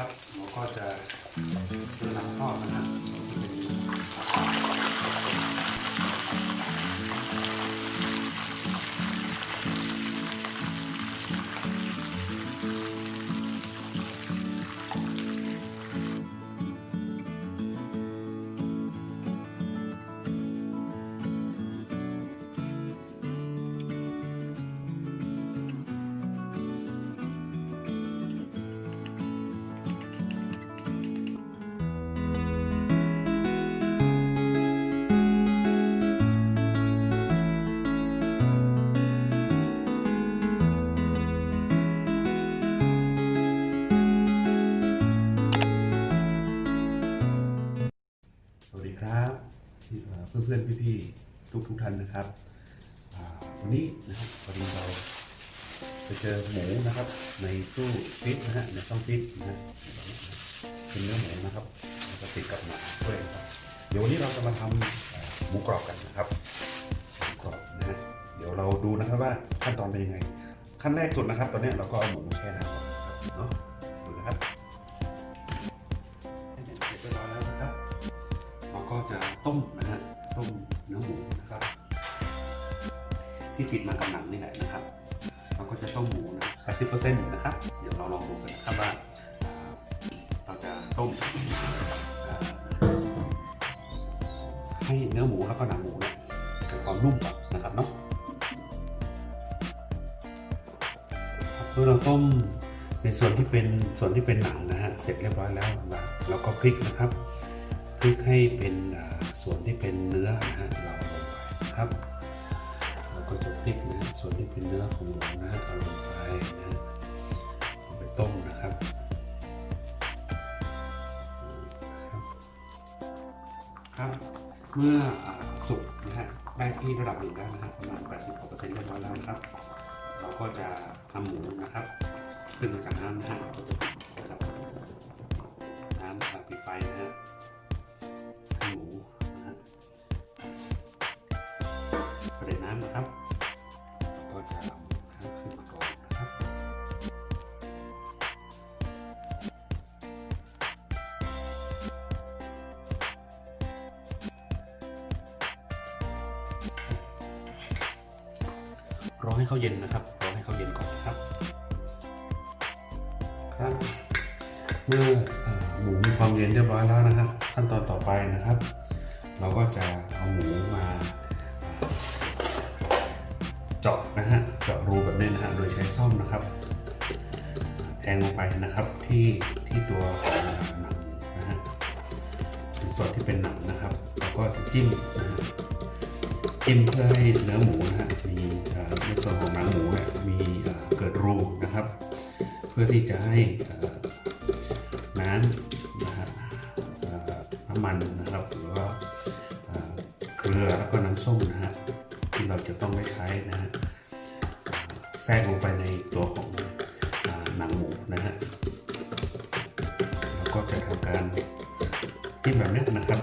ครับเราก็จะดูหลังทอนะครับ เพื่อนๆพี่ๆทุกทุกๆท่านนะครับวันนี้นะครับพอดีเราไปเจอหมูนะครับ ในตู้ฟิตนะฮะในช่องฟิตนะฮะเป็นเนื้อหมูนะครับแล้วก็ติดกับหมาด้วยนะครับเดี๋ยววันนี้เราจะมาทำหมูกรอบกันนะครับหมูกรอบนะฮะเดี๋ยวเราดูนะครับว่าขั้นตอนเป็นยังไง ขั้นแรกสุดนะครับ ตอนนี้เราก็เอาหมูมาแช่น้ำก่อนเนาะดูนะครับเสร็จเรียบร้อยแล้วนะครับ เราก็จะต้มน ต้มเนื้อหมูนะครับ ที่ติดมากับหนังนี่แหละนะครับ เราก็จะต้มหมูนะ80%นะครับ เดี๋ยวเราลองดูกันนะครับว่าเราจะต้มให้เนื้อหมูแล้วก็หนังหมูเนี่ยเกิดความนุ่มก่อนนะครับเนาะเมื่อเราต้มในส่วนที่เป็นส่วนที่เป็นหนังนะฮะเสร็จเรียบร้อยแล้วเราก็พลิกนะครับ พลิกให้เป็นส่วนที่เป็นเนื้อนะฮะเราลงไปครับแล้วก็จะพลิกนะส่วนที่เป็นเนื้อของหมูนะฮะเอาลงไปนะเอาไปต้มนะครับครับเมื่อสุกนะฮะได้ที่ระดับหนึ่งแล้วนะฮะประมาณ80%เรียบร้อยแล้วนะครับ เราก็จะนำหมูนะครับ ขึ้นมาจากน้ำนะฮะนะครับน้ำแบบปิดไฟนะฮะ น้ำนะครับ ก็จะเอานะครับขึ้นมาก่อนนะครับรอให้เขาเย็นนะครับรอให้เขาเย็นก่อนนะครับ ครับเมื่อหมูมีความเย็นเรียบร้อยแล้วนะครับ ขั้นตอนต่อไปนะครับ เราก็จะเอาหมูมา เจาะนะฮะเจาะรูแบบนี้นะฮะโดยใช้ซ่อมนะครับ แทงลงไปนะครับที่ที่ตัวของหนังนะฮะในส่วนที่เป็นหนังนะครับแล้วก็จะจิ้มนะฮะจิ้มเพื่อให้เนื้อหมูนะฮะมีในส่วนของหนังหมูเนี่ยมีเกิดรูนะครับ เพื่อที่จะให้น้ำนะฮะน้ำมันนะครับหรือว่าเกลือแล้วก็น้ำส้มนะฮะ เราจะต้องได้ใช้นะฮะแทรกลงไปในตัวของอหนังหมูนะฮะแล้วก็จะทำการจิ้มแบบนี้นะครับ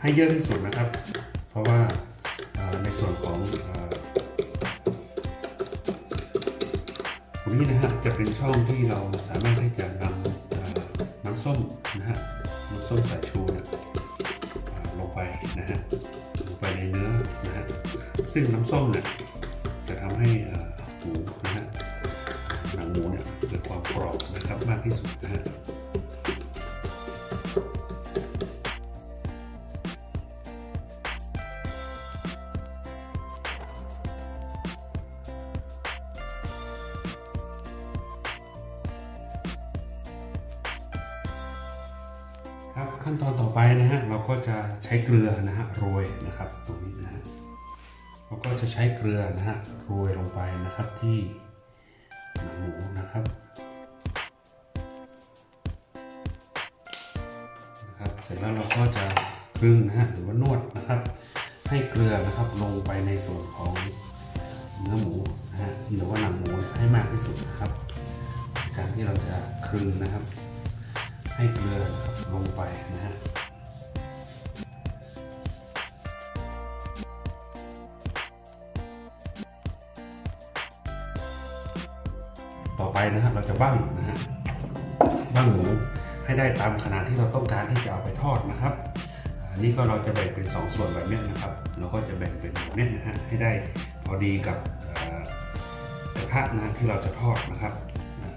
ให้เยอะที่สุดนะครับ เพราะว่าในส่วนของตรงนี้นะฮะจะเป็นช่องที่เราสามารถที่จะนำน้ำส้มนะฮะน้ำส้มสายชูนี่ยเอ่อลงไป นะฮะลงไปในเนื้อนะฮะซึ่งน้ำส้มเนี่ยจะทำให้อ่อหมูนะฮะหนังหมูเนี่ยเกิดความกรอบนะครับมากที่สุดนะฮะ ขั้นตอนต่อไปนะฮะเราก็จะใช้เกลือนะฮะโรยนะครับตรงนี้นะฮะเราก็จะใช้เกลือนะฮะโรยลงไปนะครับที่หนังหมูนะครับนะครับ เสร็จแล้วเราก็จะคลึงนะฮะหรือว่านวดนะครับ ให้เกลือนะครับลงไปในส่วนของเนื้อหมูนะฮะหรือว่าหนังหมูให้มากที่สุดนะครับ การที่เราจะคลึงนะครับ ให้เกลือ ลงไปนะฮะต่อไปนะฮะเราจะบั้งนะฮะบั้งหมูให้ได้ตามขนาดที่เราต้องการที่จะเอาไปทอดนะครับอันนี้ก็เราจะแบ่งเป็น 2 ส่วนแบบนี้นะครับ เราก็จะแบ่งเป็นแบบเนี้ยนะฮะให้ได้พอดีกับกระทะนะที่เราจะทอดนะครับ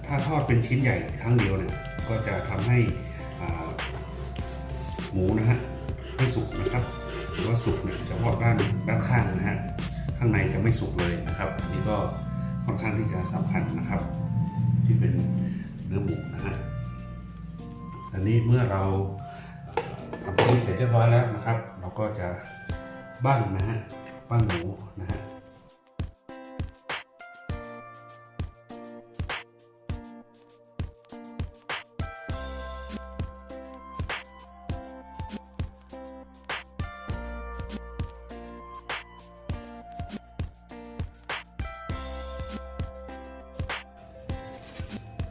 ถ้าทอดเป็นชิ้นใหญ่ครั้งเดียวเนี่ยก็จะทำให้ หมูนะฮะไม่สุกนะครับหรือว่าสุกเนี่ยเฉพาะด้านด้านข้างนะฮะข้างในจะไม่สุกเลยนะครับอันนี้ก็ค่อนข้างที่จะสำคัญนะครับ ที่เป็นเนื้อหมูนะฮะอันนี้เมื่อเราทำตรงนี้เสร็จเรียบร้อยแล้วนะครับ เราก็จะบ้างนะฮะบ้างหมูนะฮะ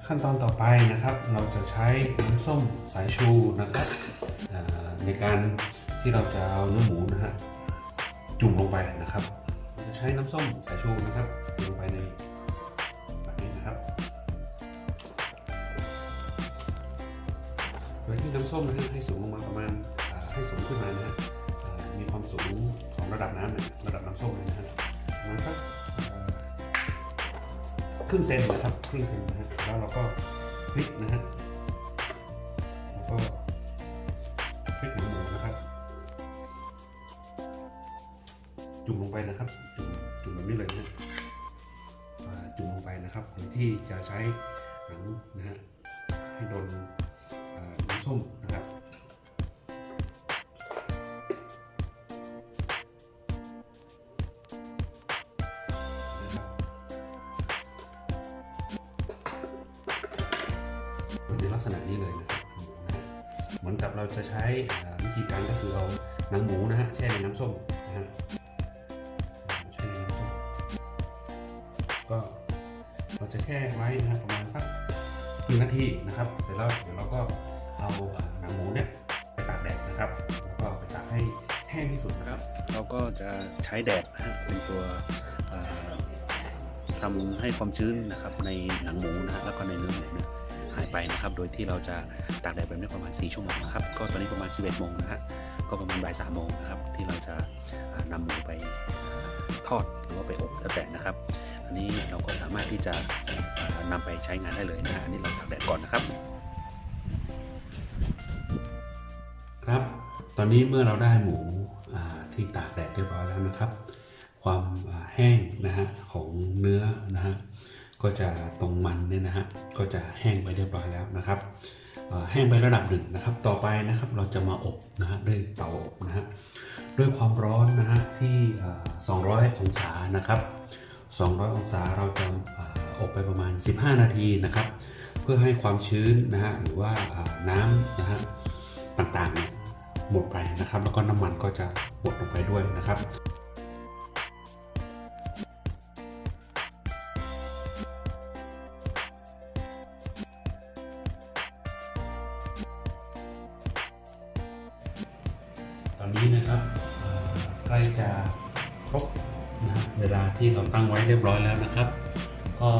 ขั้นตอนต่อไปนะครับ เราจะใช้น้ำส้มสายชูนะครับในการที่เราจะเอาเนื้อหมูนะฮะจุ่มลงไปนะครับเราจะใช้น้ำส้มสายชูนะครับลงไปในแบบนี้นะครับโดยที่น้ำส้มนะฮะให้สูงลงมาประมาณให้สูงขึ้นมานะฮะมีความสูงของระดับน้ำระดับน้ำส้มเลยนะฮะประมาณสัก ครึ่งเซนนะครับ ครึ่งเซนนะฮะแล้วเราก็พลิกนะฮะแล้วก็พลิกหมูหมูนะครับ จุ่มลงไปนะครับ จุ่มจุ่มแบบนี้เลยนะฮะจุ่มลงไปนะครับโดยที่จะใช้หนังนะฮะให้โดนน้ำส้มนะครับ เราจะใช้วิธีการก็คือเอาหนังหมูนะฮะแช่ในน้ำส้มนะฮะแช่ในน้ำส้มก็เราจะแช่ไว้นะฮะประมาณสักหนึ่งนาทีนะครับ เสร็จแล้วเดี๋ยวเราก็เอาหนังหมูเนี่ยไปตากแดดนะครับ แล้วก็ไปตากให้แห้งที่สุดนะครับ เราก็จะใช้แดดนะฮะเป็นตัวทำให้ความชื้นนะครับในหนังหมูนะฮะแล้วก็ในเนื้อหมูเนี่ย หายไปนะครับ โดยที่เราจะตากแดดแบบนี้ประมาณ 4 ชั่วโมงนะครับ ก็ตอนนี้ประมาณ 11โมงนะฮะ ก็ประมาณบ่าย3โมงนะครับ ที่เราจะนำหมูไปทอดหรือว่าไปอบแล้วแต่นะครับ อันนี้เราก็สามารถที่จะนำไปใช้งานได้เลยนะฮะ อันนี้เราตากแดดก่อนนะครับ ครับ ตอนนี้เมื่อเราได้หมูที่ตากแดดเรียบร้อยแล้วนะครับ ความแห้งนะฮะของเนื้อนะฮะ ก็จะตรงมันเนี่ยนะฮะก็จะแห้งไปเรียบร้อยแล้วนะครับแห้งไประดับหนึ่งนะครับ ต่อไปนะครับเราจะมาอบนะฮะด้วยเตาอบนะฮะด้วยความร้อนนะฮะที่ 200 องศานะครับ 200 องศาเราจะอบไปประมาณ 15 นาทีนะครับ เพื่อให้ความชื้นนะฮะหรือว่าน้ำนะฮะต่างๆหมดไปนะครับ แล้วก็น้ำมันก็จะหมดลงไปด้วยนะครับ นี้นะครับใกล้จะครบนะเวลาที่เราตั้งไว้เรียบร้อยแล้วนะครับ ก็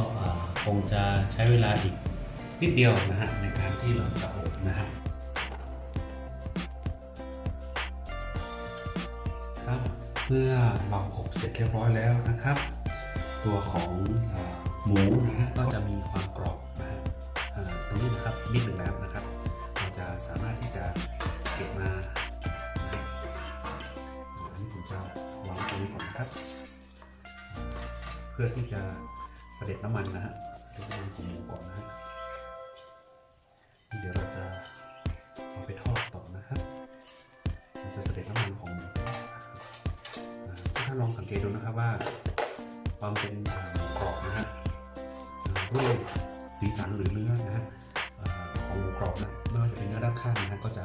คงจะใช้เวลาอีกนิดเดียวนะฮะในการที่เราจะอบนะฮะครับเมื่อเราอบเสร็จเรียบร้อยแล้วนะครับ ตัวของหมูนะฮะก็จะมีความกรอบนะฮะตรงนี้นะครับนิดหนึ่งแล้วนะครับ เราจะสามารถที่จะเก็บมา อันนี้ผมจะวางตรงนี้ก่อนนะครับ เพื่อที่จะเสด็จน้ำมันนะฮะเสด็จน้ำมันของหมูก่อนนะฮะเดี๋ยวเราจะเอาไปทอดต่อนะครับมันจะเสด็จน้ำมันของหมูอ่าทุกท่านลองสังเกตดูนะครับว่า ความเป็นหมูกรอบนะฮะด้วยสีสันหรือเนื้อนะฮะของหมูกรอบนะไม่ว่าจะเป็นเนื้อด้านข้างนะฮะก็จะ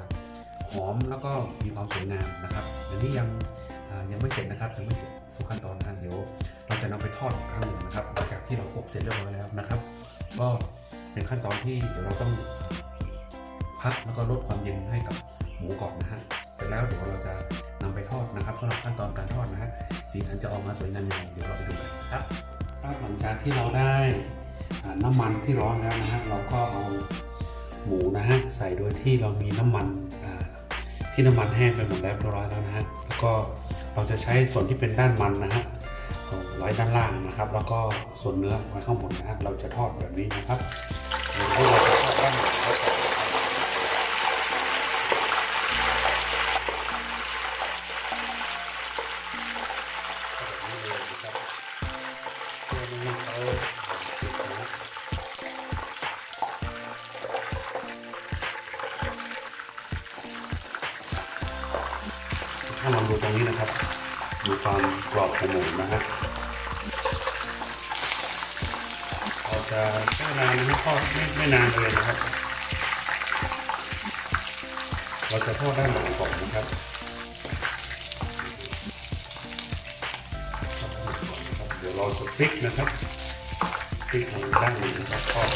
หอมแล้วก็มีความสวยงามนะครับอันนี้ยัง ยังไม่เสร็จนะครับยังไม่เสร็จทุกขั้นตอนนะเดี๋ยวเราจะนำไปทอดอีกครั้งหนึ่งนะครับหลังจากที่เราอบเสร็จเรียบร้อยแล้วนะครับ ก็เป็นขั้นตอนที่เดี๋ยวเราต้องพักแล้วก็ลดความเย็นให้กับหมูกรอบนะฮะเสร็จแล้วเดี๋ยวเราจะนำไปทอดนะครับสำหรับขั้นตอนการทอดนะฮะสีสันจะออกมาสวยงามยังไงเดี๋ยวเราไปดูกันครับครับหลังจากที่เราได้น้ำมันที่ร้อนแล้วนะฮะเราก็เอาหมูนะฮะใส่โดยที่เรามีน้ำมันที่น้ำมันแห้งไปหมดแล้วเรียบร้อยแล้วนะฮะแล้วก็ เราจะใช้ส่วนที่เป็นด้านมันนะฮะเอาไว้ด้านล่างนะครับ แล้วก็ส่วนเนื้อไว้ข้างบนนะฮะเราจะทอดแบบนี้นะครับเดี๋ยวเราจะทอดด้านหลัง ถ้าลองดูตรงนี้นะครับ ดูความกรอบของหมูนะฮะเราจะใช้เวลาไม่ทอดไม่ไม่นานเลยนะครับ เราจะทอดด้านหลังก่อนนะครับเดี๋ยวเราจะพลิกนะครับพลิกทางด้านหนึ่งนะครับทอด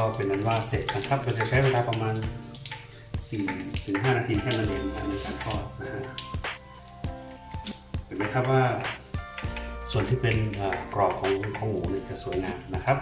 ก็เป็นนั้นว่าเสร็จนะครับเราจะใช้เวลาประมาณ4ถึง5นาทีแค่นั้นเองนะในการทอดนะฮะเห็นไหมครับว่า ส่วนที่เป็นกรอบของของหมูเนี่ยจะสวยงามนะครับ